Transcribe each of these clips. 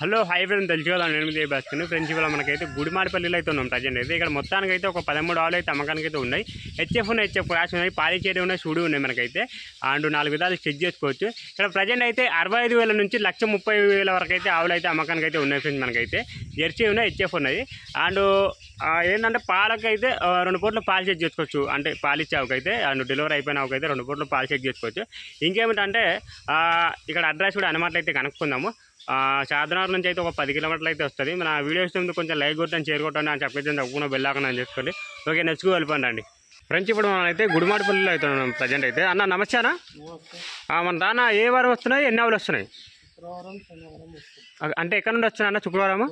Hello hi friend తెలుసు నేను ఎనిమిది బస్సును ఫ్రెండ్స్ ఇవాళ మనకైతే గుడిమాడిపల్లిలో అయితే ఉన్నాం. ప్రజెంట్ అయితే ఇక్కడ మొత్తానికి అయితే ఒక పదమూడు ఆవులు అయితే అమ్మకానికి అయితే ఉన్నాయి. హెచ్ఎఫ్ ఉన్నాయి హెచ్ఎఫ్ క్రాష్ ఉన్నాయి పాలిచేరి ఉన్నాయి చూడు ఉన్నాయి మనకైతే. అండ్ నాలుగు విధాలు చెక్ చేసుకోవచ్చు. ఇక్కడ ప్రజెంట్ అయితే అరవై ఐదు వేల నుంచి లక్ష ముప్పై వేల వరకు అయితే ఆవులు అయితే అమ్మకానికి అయితే ఉన్నాయి ఫ్రెండ్స్ మనకైతే. జెర్సీ ఉన్నాయి హెచ్ఎఫ్ ఉన్నాయి. అండ్ ఏంటంటే పాలకైతే రెండు పూట్లు పాలు చెక్ చేసుకోవచ్చు. అంటే పాలిచ్చే ఇచ్చే ఆవుకైతే అండ్ డెలివరీ అయిపోయిన ఆవుకైతే రెండు పూట్లు పాలు చెక్ చేసుకోవచ్చు. ఇంకేమిటంటే ఇక్కడ అడ్రస్ కూడా అనమాట అయితే కనుక్కుందాము. చార్మినార్ నుంచి అయితే ఒక పది కిలోమీటర్లు అయితే వస్తుంది. మన వీడియోస్ ముందు కొంచెం లైక్ కొట్టని షేర్ కొట్టండి అని చెప్పేసి తప్పకుండా వెళ్ళాకుండా అని చేసుకోండి. ఓకే నెక్స్ట్ వెళ్ళిపోండి అండి ఫ్రెండ్స్ ఇప్పుడు మనం అయితే గుడిమాడిపల్లిలో అయితే ఉన్నాం ప్రజెంట్ అయితే. అన్న నమస్తే అన్న నమస్తే ఆ, మన దాన ఏ వారం వస్తున్నాయి ఎన్ని ఆవులు వస్తున్నాయి? అంటే ఎక్కడ నుండి వస్తున్నాయి అన్న శుక్రవారం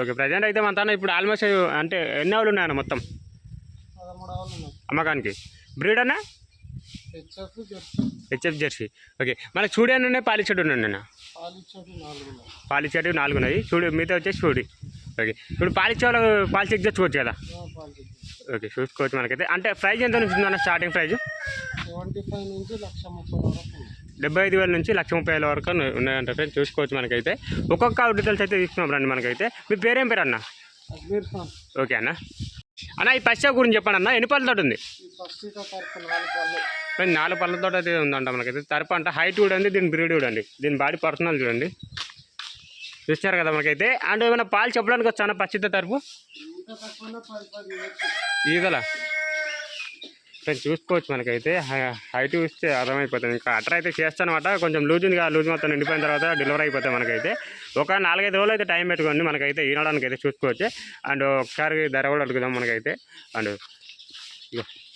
ఓకే ప్రజెంట్ అయితే మన తాన ఇప్పుడు ఆల్మోస్ట్ అంటే ఎన్ని ఆవులు ఉన్నాయన్న మొత్తం? అమ్మకానికి. బ్రీడ్ అన్న? HF Jersey. HF Jersey. Okay. మనకి చూడి అని ఉన్నాయి? పాలిచెడు ఉన్నాయి? అన్న పాలిచ్చేటి నాలుగు ఉన్నాయి. పాలిచెడు నాలుగు ఉన్నాయి. చూడు మిగతా వచ్చేసి చూడి. ఓకే. ఇప్పుడు పాలిచ్చే వాళ్ళు పాలు చెక్ చేసుకోవచ్చు కదా? ఓకే. చూసుకోవచ్చు మనకైతే. అంటే ప్రైజ్ ఎంత నుంచి ఉందన్న స్టార్టింగ్ ప్రైజ్? డెబ్బై ఐదు వేల నుంచి లక్ష ముప్పై వేల వరకు ఉన్నాయి- ఉన్నాయంట ఫ్రెండ్స్ చూసుకోవచ్చు మనకైతే. ఒక్కొక్క డీటెయిల్స్ అయితే తీసుకున్నాం రండి మనకైతే. మీ పేరేం పేరు అన్న? ఓకే అన్న. అన్న ఈ పశ్చా గురించి చెప్పండి అన్న. ఎన్ని ఉంది? ఈ ఫస్ట్ తరపు నాలుగు పళ్ళ తోట నాలుగు పళ్ళతో అయితే ఉందంట మనకైతే తరపు అంటే హైట్ చూడండి దీని బ్రీడ్ చూడండి. దీని బాడీ పర్సనల్ చూడండి. చూస్తారు కదా మనకైతే. అండ్ ఏమైనా పాలు చెప్పడానికి వచ్చాను పచ్చిత తరపు? ఇంకా ఈగల. ఫ్రెండ్స్ చూసుకోవచ్చు మనకైతే. హైట్ చూస్తే అర్థమైపోతుంది. ఇంకా అట్ర అయితే చేస్తానమాట. కొంచెం లూజ్ ఉంది కదా లూజ్ మొత్తం నిండిపోయిన తర్వాత డెలివరీ అయిపోతాయి మనకైతే. ఒక నాలుగైదు రోజులు అయితే టైం పెట్టుకోండి మనకైతే. ఈనడానికి అయితే చూసుకోవచ్చు. అండ్ ఒకసారి ధర కూడా అడుగుదాం మనకైతే. అండ్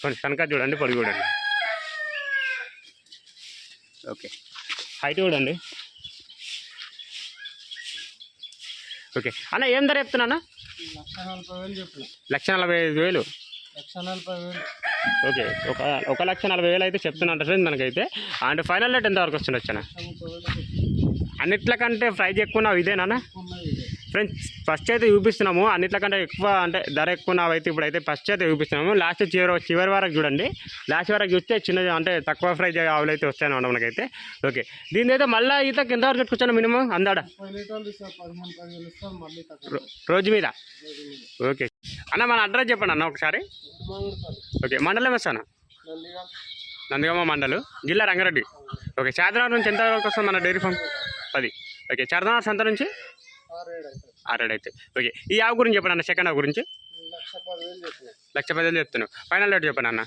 కొంచెం కనుక చూడండి పొడి చూడండి ఓకే. హైట్ చూడండి. ఓకే. అన్న ఏం ధర చెప్తున్నా అన్న? లక్ష నలభై ఐదు వేలు. లక్ష నలభై వేలు ఓకే. ఒక ఒక లక్ష నలభై వేలు అయితే చెప్తున్నట్టు ఫ్రెండ్ మనకైతే. అండ్ ఫైనల్ రేట్ ఎంతవరకు వస్తుంది వచ్చాను లక్ష ముప్పై వేలు చెప్పిన. అన్నిట్లకంటే ప్రైజ్ ఎక్కువ ఇదేనా ఫ్రెండ్స్ ఫస్ట్ అయితే చూపిస్తున్నాము. అన్నిట్లకంటే ఎక్కువ అంటే ధర ఎక్కువ నావైతే ఇప్పుడైతే ఫస్ట్ అయితే చూపిస్తున్నాము. లాస్ట్ చివరి చివరి వరకు చూడండి. లాస్ట్ వరకు చూస్తే చిన్న అంటే తక్కువ ఫ్రై ఆవులు అయితే వస్తాయన్నమాట మనకైతే ఓకే. దీని అయితే మళ్ళీ ఈత కింద వరకు పెట్టుకొచ్చాను మినిమం అందాడ? రోజు మీద? ఓకే. అన్న మన అడ్రస్ చెప్పండి అన్న ఒకసారి. ఓకే. మండలం వస్తాను నందిగా నందిగామ మండలు. జిల్లా రంగారెడ్డి. ఓకే. చార్మినార్ నుంచి ఎంత వరకు వస్తుంది మన డైరీ ఫామ్? పది. ఓకే. చార్మినార్ సంత నుంచి? ఆరేడు అయితే. ఓకే. ఈ ఆవు గురించి చెప్పండి అన్న సెకండ్ ఆవు గురించి. లక్ష పదివేలు చెప్తున్నావు. ఫైనల్ రేట్ చెప్పండి అన్న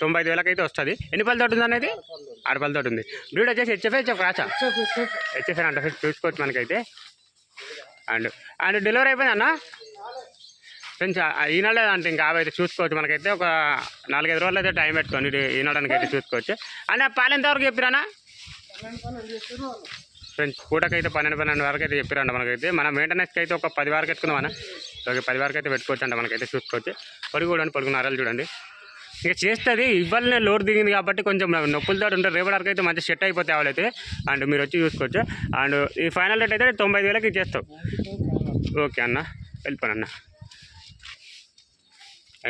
తొంభై ఐదు వేలకైతే అయితే వస్తుంది. ఎన్ని పళ్ళ తోటి ఉంది అనేది ఆరు పళ్ళ తోటి ఉంది. బ్రీడ్ వచ్చేసి హెచ్ఎఫ్ హెచ్ఎఫ్ రాచా? హెచ్ఎఫ్ అంటే చూసుకోవచ్చు మనకైతే. అండ్ అండ్ డెలివరీ అయిపోయింది అన్న? ఫ్రెండ్స్ ఈనాడే అంటే ఇంకా అవైతే అయితే చూసుకోవచ్చు మనకైతే. ఒక నాలుగైదు రోజులు అయితే టైం పెట్టుకోండి ఈనాడానికి అయితే చూసుకోవచ్చు. అన్న పాలు ఎంతవరకు చెప్పిరానా పన్నెండు పన్నెండు ఫ్రెండ్స్ పూటకైతే పన్నెండు పన్నెండు వరకు అయితే చెప్పారంట మనకైతే. మన మెయింటెనెన్స్కి అయితే ఒక పది వరకు ఎత్తుకున్నాం అన్న ఓకే పది వరకు అయితే పెట్టుకోవచ్చు అంట మనకైతే చూసుకోవచ్చు. పొడి చూడండి పొడుగు అరలు చూడండి. ఇంకా చేస్తుంది ఇవ్వాలనే లోడ్ దిగింది కాబట్టి కొంచెం నొప్పులతో ఉంటారు రేపటి వరకు అయితే మంచి సెట్ అయిపోతే అవైతే అండ్ మీరు వచ్చి చూసుకోవచ్చు. అండ్ ఈ ఫైనల్ రేట్ అయితే తొంభై ఐదు వేలకి చేస్తాం ఓకే అన్న వెళ్ళిపోను అన్న.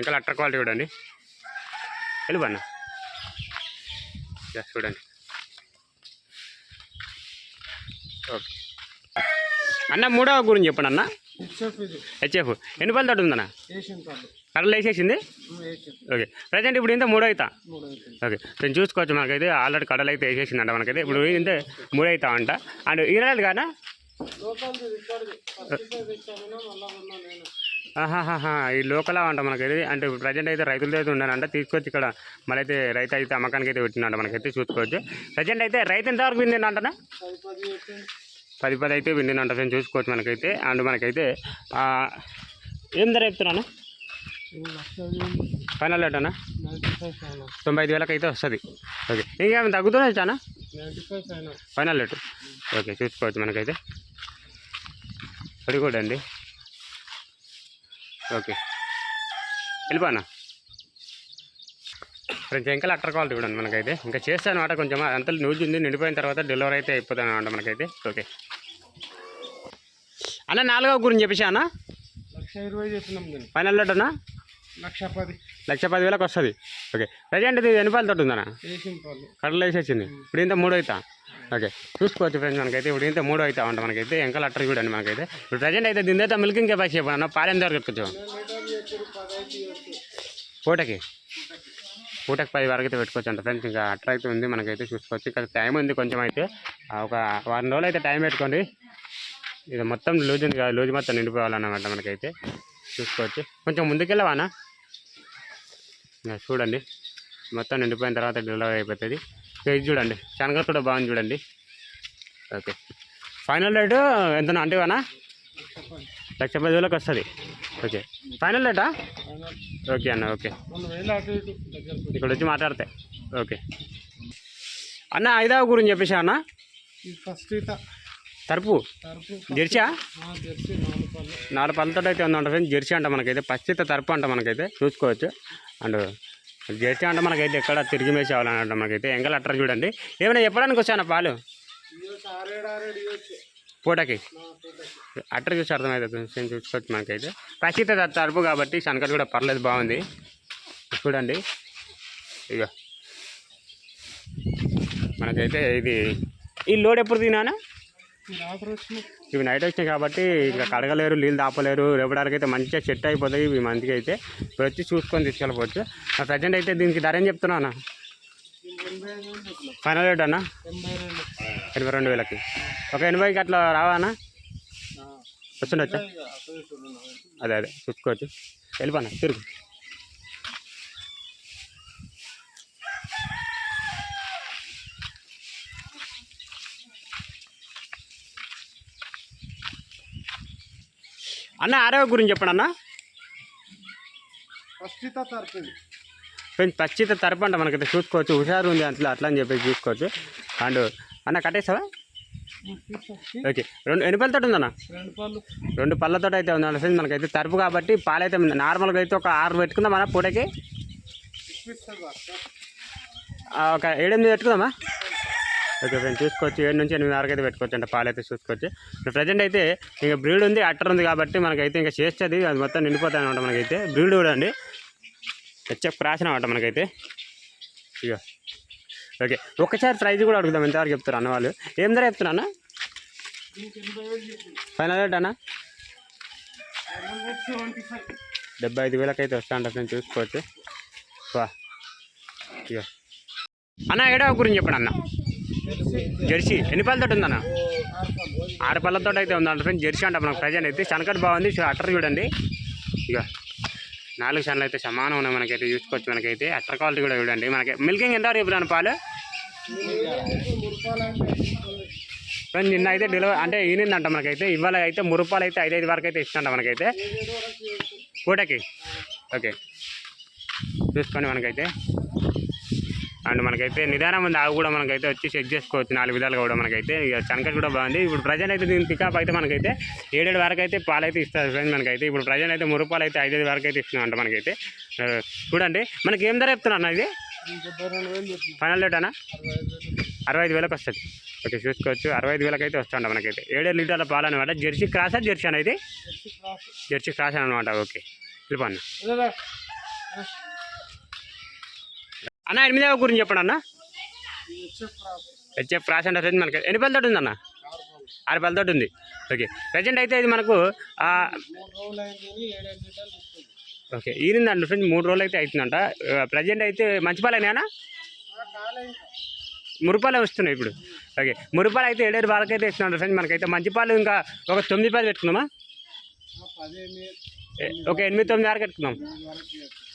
ఇంకా అట్ర క్వాలిటీ చూడండి. వెళ్ళిపోన్నా చూడండి. ఓకే. అన్న మూడవ గురించి చెప్పండి అన్న. హెచ్ఎఫ్ ఎన్ని పళ్ళు తోటి ఉందన్న కర్రలు వేసేసింది? ఓకే. ప్రజెంట్ ఇప్పుడు ఇంత మూడో అవుతా? ఓకే. నేను చూసుకోవచ్చు మనకైతే ఆల్రెడీ కడలు అయితే వేసేసిందంట మనకైతే. ఇప్పుడు ఇంతే మూడు అవుతా అంట. అండ్ ఈనాడు కానా ఈ లోకల్ అంట మనకి ఇది అంటే ప్రజెంట్ అయితే రైతులతో అయితే ఉన్నారంట తీసుకొచ్చి ఇక్కడ మళ్ళీ అయితే రైతు అయితే అమ్మకానికి అయితే పెట్టినంట మనకైతే చూసుకోవచ్చు. ప్రజెంట్ అయితే రైతు ఎంతవరకు విండిందంటనా పది పది అయితే విండిందంట ఫ్రెండ్ చూసుకోవచ్చు మనకైతే. అండ్ మనకైతే ఏం ధర చెప్తున్నాను? ఫైనల్ రేట్ అన్న? తొంభై ఐదు వేలకు అయితే వస్తుంది. ఓకే. ఇంకేమైనా తగ్గుతున్నాయి చానా ఫైనల్ ఫైనల్ రేటు. ఓకే చూసుకోవచ్చు మనకైతే. అది కూడా అండి? ఓకే. వెళ్ళిపోనా ఫ్రెండ్స్ ఇంకా అట్టర్ క్వాలిటీ కూడా మనకైతే. ఇంకా చేస్తాను అనమాట కొంచెం. అంత న్యూజ్ ఉంది నిండిపోయిన తర్వాత డెలివరీ అయితే అయిపోతాను అనమాట మనకైతే. ఓకే అన్న నాలుగవ గురించి చెప్పేసి అన్న? లక్ష ఇరవై చెప్పినాం దీన్ని ఫైనల్ రేట్ అన్న? లక్ష పది. లక్ష పదివేలకు వస్తుంది. ఓకే ప్రజెంట్ ఇది ఎన్ని పాలు తోటి ఉందన్న కడలు వేసేసింది. ఇప్పుడు ఇంత మూడు అవుతా? ఓకే చూసుకోవచ్చు ఫ్రెండ్స్ మనకైతే. ఇప్పుడు ఇంత మూడో అవుతా ఉంటాం మనకైతే ఎంకల్ అట్టర్ చూడండి మనకైతే. ఇప్పుడు ప్రజెంట్ అయితే దీని అయితే మిల్కింగ్ కెపాసిటీ చెప్పండి పాలు ఎంత వరకు పూటకి పూటకి పది వరకు అయితే పెట్టుకోవచ్చు అంట ఫ్రెండ్స్. ఇంకా అట్టర్ అయితే ఉంది మనకైతే చూసుకోవచ్చు. ఇక్కడ టైం ఉంది కొంచెం అయితే. ఒక వారం రోజులు అయితే టైం పెట్టుకోండి. ఇది మొత్తం లూజ్ ఉంది కదా లూజ్ మొత్తం నిండిపోవాలన్నమాట మనకైతే. చూసుకోవచ్చు. కొంచెం ముందుకెళ్ళవానా? ఇంకా చూడండి. మొత్తం నిండిపోయిన తర్వాత డెలివరీ అయిపోతుంది. ఇది చూడండి. శనగలు కూడా బాగుంది చూడండి. ఓకే. ఫైనల్ రేటు ఎంత అంటేవానా లక్ష పది వేలకు వస్తుంది. ఓకే. ఫైనల్ రేటా ఓకే అన్న ఓకే. ఇక్కడ వచ్చి మాట్లాడితే. ఓకే. అన్న ఐదవ గురించి చెప్పేసా అన్న? ఫస్ట్ తరుపు? తరపు. జెర్సా నాలుగు పళ్ళు. నాలుగు పళ్ళతో అయితే ఉందంట ఫ్రెండ్స్. జెర్సీ అంట మనకైతే. పచ్చిత తరుపు అంట మనకైతే. చూసుకోవచ్చు. అండ్ జెర్సీ అంటే మనకైతే ఎక్కడ తిరిగి మేసి అవ్వాలన్నట్టు మనకైతే. ఎంకల్ అట్టర్ చూడండి. ఏమైనా చెప్పడానికి వచ్చాను పాలు? పూటకి అట్టర్ చూసి అర్థమవుతుంది ఫ్రెండ్స్ చూసుకోవచ్చు మనకైతే. పచ్చిత తరుపు కాబట్టి శనకలు కూడా పర్లేదు బాగుంది. చూడండి. ఇక మనకైతే ఇది ఈ లోడ్ ఎప్పుడు తినానా ఇవి నైట్ వచ్చినాయి కాబట్టి ఇంకా కడగలేరు నీళ్ళు దాపలేరు రేపడానికి అయితే మంచిగా సెట్ అయిపోతాయి ఇవి మంచిగా అయితే ఇప్పుడు వచ్చి చూసుకొని తీసుకెళ్ళిపోవచ్చు. నా ప్రజెంట్ అయితే దీనికి ధర ఏం చెప్తున్నా అన్న? ఫైనల్ రేట్ అన్న? ఎనభై రెండు వేలకి. ఒక ఎనభైకి అట్లా రావా అన్న? ఆ. వస్తుండొచ్చా. అదే అదే చూసుకోవచ్చు. వెళ్ళిపోనా తిరుగు. అన్న ఆరోగ్య గురించి చెప్పండి అన్న. ఇది కొంచెం పచ్చిత తరపు అంట మనకైతే చూసుకోవచ్చు. హుషారు ఉంది అట్లా అట్లా అని చెప్పేసి చూసుకోవచ్చు. అండ్ అన్న కట్టేస్తావా ఓకే. రెండు ఎన్ని పళ్ళతో ఉందన్న? రెండు పళ్ళు రెండు పళ్ళతో అయితే ఉంది ఫ్రెండ్స్ మనకైతే తరపు కాబట్టి పాలైతే నార్మల్గా అయితే ఒక ఆరు పెట్టుకుందాం మన పూటకి? ఒక ఏడెనిమిది పెట్టుకుందామా? ఓకే ఫ్రెండ్స్ చూసుకోవచ్చు. ఏడు నుంచి ఎనిమిది వరకు అయితే పెట్టుకోవచ్చు అంటే పాలు అయితే చూసుకోవచ్చు ప్రజెంట్ అయితే ఇంకా బ్రీడ్ ఉంది అట్టర్ ఉంది కాబట్టి మనకైతే ఇంకా చేస్తుంది. అది మొత్తం నిండిపోతాయి అనమాట మనకైతే. బ్రీడ్ కూడా అండి హెచ్ఎఫ్ క్రాస్ అనమాట మనకైతే. ఇక ఓకే. ఒకసారి ప్రైజ్ కూడా అడుగుదాం ఎంతవరకు చెప్తారు అన్న వాళ్ళు. ఏం ధర చెప్తున్నా అన్న? ఫైనల్ రేట్ అన్న? డెబ్బై ఐదు వేలకు అయితే వస్తా అంటే చూసుకోవచ్చు. వా. ఇక అన్న ఏడా గురించి చెప్పండి అన్న. జెర్సీ ఎన్ని పళ్ళతో ఉందన్న? ఆరు పళ్ళతో అయితే ఉందంట ఫ్రెండ్స్ జెర్సీ అంట మనకు ప్రజెంట్ అయితే. శనకట్ బాగుంది అట్టర్ చూడండి. ఇక నాలుగు షన్లు అయితే సమానం ఉన్నాయి మనకైతే చూసుకోవచ్చు మనకైతే. అట్టర్ క్వాలిటీ కూడా చూడండి. మనకి మిల్కింగ్ ఎంత చెప్తాను పాలు? నిన్న అయితే డెలివరీ అంటే ఈనిందంట మనకైతే. ఇవాళ అయితే మురుపాలు అయితే ఐదైదు వరకు అయితే ఇస్తుంట మనకైతే. పూటకి ఓకే. చూసుకోండి మనకైతే. అండ్ మనకైతే నిదానం ఉంది. ఆవు కూడా మనకైతే వచ్చి చెక్ చేసుకోవచ్చు. నాలుగు విధాలుగా కూడా మనకైతే. ఇక చనకట్ కూడా బాగుంది. ఇప్పుడు ప్రజెంట్ అయితే దీని పికప్ అయితే మనకైతే ఏడేడు వరకు అయితే పాలు అయితే ఇస్తారు ఫ్రెండ్స్ మనకైతే. ఇప్పుడు ప్రజెంట్ అయితే మురుపాలు అయితే ఐదైదు వరకు అయితే ఇస్తున్నాం అంట మనకైతే చూడండి. మనకి ఏం ధర చెప్తున్నా అన్న ఇది? ఫైనల్ రేట్ అన్న? అరవై ఐదు వేలకు వస్తుంది. ఓకే చూసుకోవచ్చు. అరవై ఐదు వేలకైతే అయితే వస్తుండ మనకైతే ఏడేడు లీటర్ల పాలు అనమాట జెర్సీ క్రాసా జెర్సీ అనేది జెర్సీ క్రాస్ జెర్సీ క్రాస్ అనమాట ఓకే. వెళ్ళిపోండి అన్న. అన్న ఎనిమిదవ గురించి చెప్పండి అన్న. హెచ్ఎఫ్ క్రాస్ అంటే మనకి ఎన్ని పళ్ళతోటి ఉందన్న ఆరు పళ్ళు ఆరు ఉంది. ఓకే. ప్రజెంట్ అయితే ఇది మనకు ఓకే. ఈనిందండి ఫ్రెండ్స్ మూడు రోజులు అయితే అవుతుందంట ప్రజెంట్ అయితే మంచి మురుపాలే వస్తున్నాయి ఇప్పుడు. ఓకే. మురుపాలు అయితే ఏడేడు పాలకి అయితే ఇస్తున్నాడు ఫ్రెండ్స్ మనకైతే. మంచి పాలు ఇంకా ఒక తొమ్మిది పాలు పెట్టుకుందామా? ఒక ఎనిమిది తొమ్మిది వరకు పెట్టుకున్నాం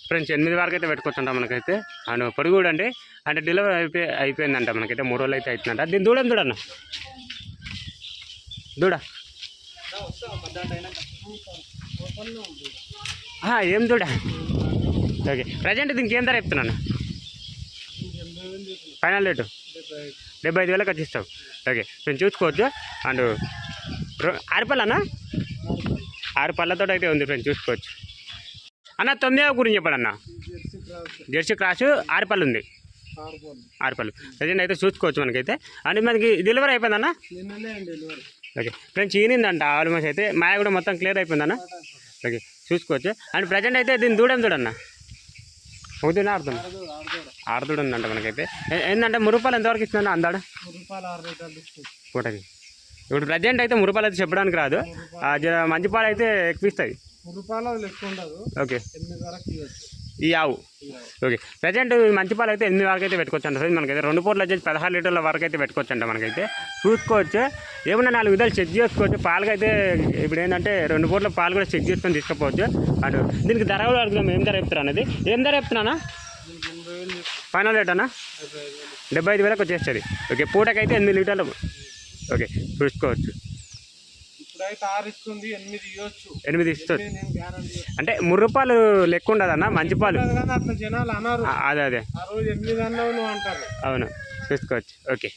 ఫ్రెండ్స్ ఎనిమిది వరకు అయితే పెట్టుకోవచ్చంట మనకైతే. అండ్ పొడుగు కూడా అండి అంటే డెలివరీ అయిపోయి అయిపోయిందంట మనకైతే. మూడు రోజులు అయితే అవుతుందంట దీని దూడం దూడన్న? దూడ. ఏం దూడ ఓకే. ప్రజెంట్ దీనికి ఏం ధర చెప్తున్నాను? Final rate? డెబ్బై ఐదు వేలకు వచ్చిస్తావు. ఓకే. నేను చూసుకోవచ్చు. అండ్ రొ- ఆరు పళ్ళతో అయితే ఉంది ఫ్రెండ్స్ చూసుకోవచ్చు. అన్న తొమ్మిదవ గురించి చెప్పండి అన్న జెర్సీ క్రాస్ ఆరు పళ్ళు ఉంది. ఆరు పళ్ళు ప్రజెంట్ అయితే చూసుకోవచ్చు మనకైతే. అండ్ మనకి డెలివరీ అయిపోయిందన్న? ఓకే. ఫ్రెండ్స్ ఈనిందంట ఆల్మోస్ట్ అయితే. మాయ కూడా మొత్తం క్లియర్ అయిపోయిందన్న? ఓకే. చూసుకోవచ్చు. అండ్ ప్రజెంట్ అయితే దీని దూడం చూడన్న ఒకటి ఆడుతుంది ఆడుతుడు ఉందంట మనకైతే. ఏంటంటే మురుపాలు ఎంతవరకు ఇస్తుందండి అందాడు? పూటకి. ఇప్పుడు ప్రజెంట్ అయితే మురుపాలు అయితే చెప్పడానికి రాదు. మంచి పాలు అయితే ఎక్కువ ఇస్తాయి. ఓకే. ఈ ఆవు. ఓకే. ప్రజెంట్ మంచి పాలు అయితే ఎనిమిది వరకు అయితే పెట్టుకోవచ్చు అంట మనకైతే రెండు పూటలు వచ్చేసి పదహారు లీటర్ల వరకు అయితే పెట్టుకోవచ్చు అంట మనకైతే. చూసుకోవచ్చు ఏమన్నా నాలుగు విధాలు చెక్ చేసుకోవచ్చు. పాలుగా అయితే ఇప్పుడు ఏంటంటే రెండు పూట్ల పాలు కూడా చెక్ చేసుకొని తీసుకుపోవచ్చు. అటు దీనికి ధర కూడా అడుగుదాం. ఏం ధర చెప్తారా అనేది? ఏం ధర చెప్తున్నానా? ఫైనల్ రేట్ అన్న? డెబ్బై ఐదు డెబ్బై ఐదు వేలకు వచ్చేస్తుంది. ఓకే. పూటకైతే ఎనిమిది లీటర్లు. ఓకే. చూసుకోవచ్చు. ఇప్పుడైతే ఆరు ఇస్తుంది ఎనిమిది ఇవ్వచ్చు. ఎనిమిది ఇస్తుంది. ఎనిమిది నేను గ్యారంటీ అంటే మూడు రూపాయలు లెక్క ఉండదన్న మంచి పాలు అట్లా జనాలు అన్నారు. అదే అదే. ఆ రోజు ఎనిమిది అన్నావు నువ్వు అంటారు. అవును చూసుకోవచ్చు. ఓకే.